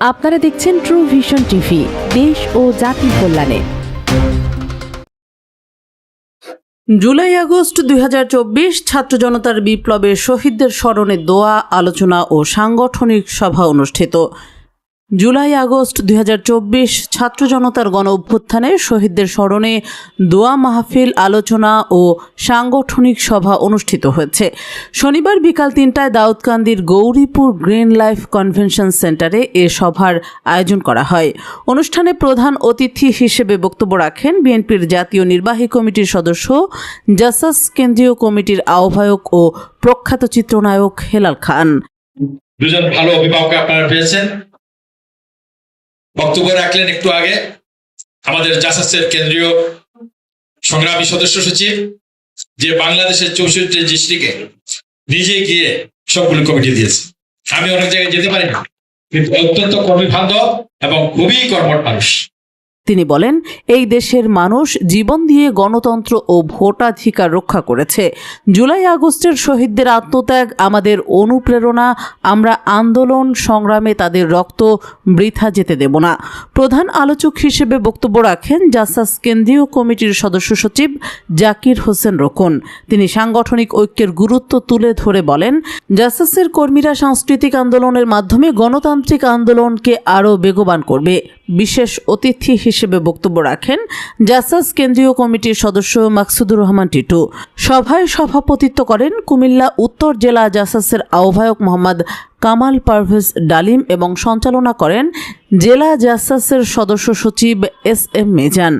আপনারা দেখছেন true vision TV দেশ ও জাতির কল্যাণে। জুলাই আগস্ট দুই হাজার চব্বিশ, ছাত্র জনতার বিপ্লবের শহীদদের স্মরণে দোয়া, আলোচনা ও সাংগঠনিক সভা অনুষ্ঠিত। জুলাই, আগস্ট দুই হাজার চব্বিশ ছাত্র জনতার গণ অভ্যুত্থানে শহীদদের স্মরণে দোয়া মাহফিল, আলোচনা ও সাংগঠনিক সভা অনুষ্ঠিত হয়েছে। শনিবার বিকাল তিনটায় দাউদকান্দির গৌরীপুর গ্রিন লাইফ কনভেনশন সেন্টারে এ সভার আয়োজন করা হয়। অনুষ্ঠানে প্রধান অতিথি হিসেবে বক্তব্য রাখেন বিএনপির জাতীয় নির্বাহী কমিটির সদস্য, জাসাস কেন্দ্রীয় কমিটির আহ্বায়ক ও প্রখ্যাত চিত্রনায়ক হেলাল খান। দুজন ভালো অভিভাবক আপনারা পেয়েছেন। বক্তব্য রাখলেন একটু আগে আমাদের জাসাসের কেন্দ্রীয় সংগ্রামী সদস্য সচিব, যে বাংলাদেশের চৌষট্টি ডিস্ট্রিক্টে নিজে গিয়ে সবগুলো কমিটি দিয়েছে। আমি অনেক জায়গায় যেতে পারি না কিন্তু অত্যন্ত কর্মী বান্ধব এবং খুবই কর্মঠ মানুষ। তিনি বলেন, এই দেশের মানুষ জীবন দিয়ে গণতন্ত্র ও ভোটাধিকার রক্ষা করেছে। জুলাই আগস্টের শহীদদের আত্মত্যাগ, আমাদের অনুপ্রেরণা, আমরা আন্দোলন সংগ্রামে তাদের রক্ত বৃথা যেতে দেব না। প্রধান আলোচক হিসেবে বক্তব্য রাখেন জাসাস কেন্দ্রীয় কমিটির সদস্য সচিব জাকির হোসেন রোকন। তিনি সাংগঠনিক ঐক্যের গুরুত্ব তুলে ধরে বলেন, জাসাসের কর্মীরা সাংস্কৃতিক আন্দোলনের মাধ্যমে গণতান্ত্রিক আন্দোলনকে আরও বেগবান করবে। বিশেষ অতিথি হিসেবে বক্তব্য রাখেন জাসাস কেন্দ্রীয় কমিটির সদস্য মাকসুদুর রহমান টিটু। সভায় সভাপতিত্ব করেন কুমিল্লা উত্তর জেলা জাসাসের আহ্বায়ক মোহাম্মদ কামাল পারভেজ ডালিম এবং সঞ্চালনা করেন জেলা জাসাসের সদস্য সচিব এস এম মেজান।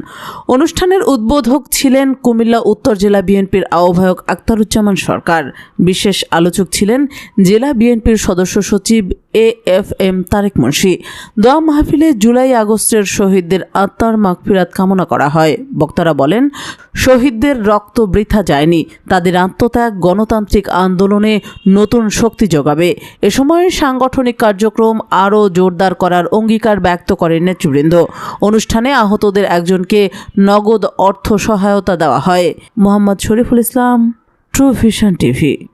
অনুষ্ঠানের উদ্বোধক ছিলেন কুমিল্লা উত্তর জেলা বিএনপির আহ্বায়ক আক্তারুজ্জামান সরকার। বিশেষ আলোচক ছিলেন জেলা বিএনপির সদস্য সচিব A F M Tarek Munshi. দোয়া মাহফিলে জুলাই আগস্টের শহীদদের আত্মার মাগফিরাত কামনা করা হয়। বক্তারা বলেন শহীদদের রক্ত বৃথা যায়নি। তাদের আত্মত্যাগ, গণতান্ত্রিক আন্দোলনে নতুন শক্তি যোগাবে। এ সময় সাংগঠনিক কার্যক্রম আরও জোরদার করার অঙ্গীকার ব্যক্ত করেন নেতৃবৃন্দ। অনুষ্ঠানে আহতদের একজনকে নগদ অর্থ সহায়তা দেওয়া হয়। Mohammad Shariful Islam true vision TV